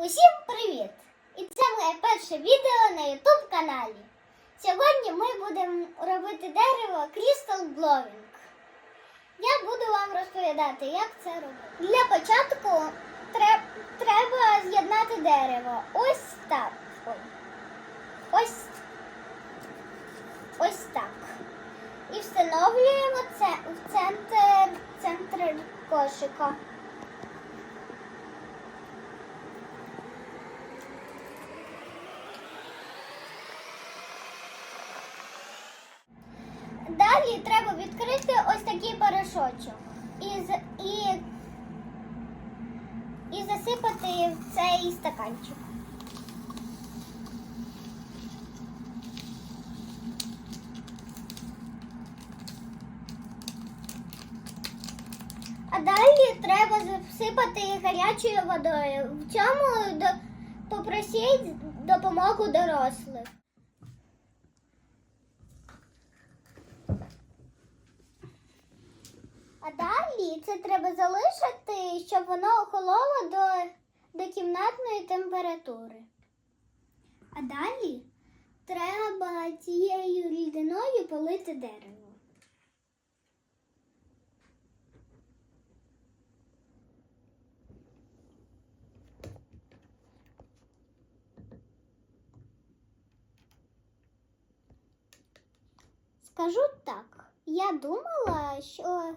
Усім привіт! І це моє перше відео на YouTube каналі. Сьогодні ми будемо робити дерево Crystal Glowing. Я буду вам розповідати, як це робити. Для початку тре- треба з'єднати дерево. Ось так. Ось, ось так. І встановлюємо це в центр, центр кошика. Далі треба відкрити ось такий порошочок і, і, і засипати в цей стаканчик. А далі треба засипати гарячою водою. В цьому попросіть допомогу дорослих. А далі це треба залишити, щоб воно охололо до, до кімнатної температури. А далі треба цією рідиною полити дерево. Скажу так, я думала, що,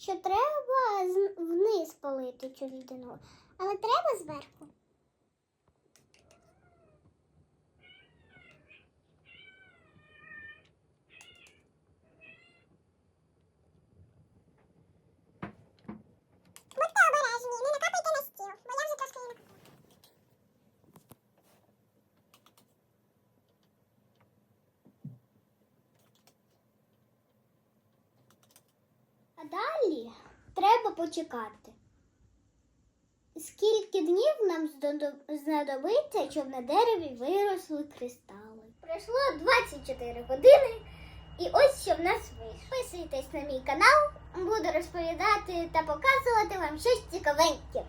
що треба вниз полити цю рідину, але треба зверху. Далі треба почекати. Скільки днів нам знадобиться, щоб на дереві виросли кристали? Пройшло 24 години, і ось що в нас вийшло. Підписуйтесь на мій канал, буду розповідати та показувати вам щось цікавеньке.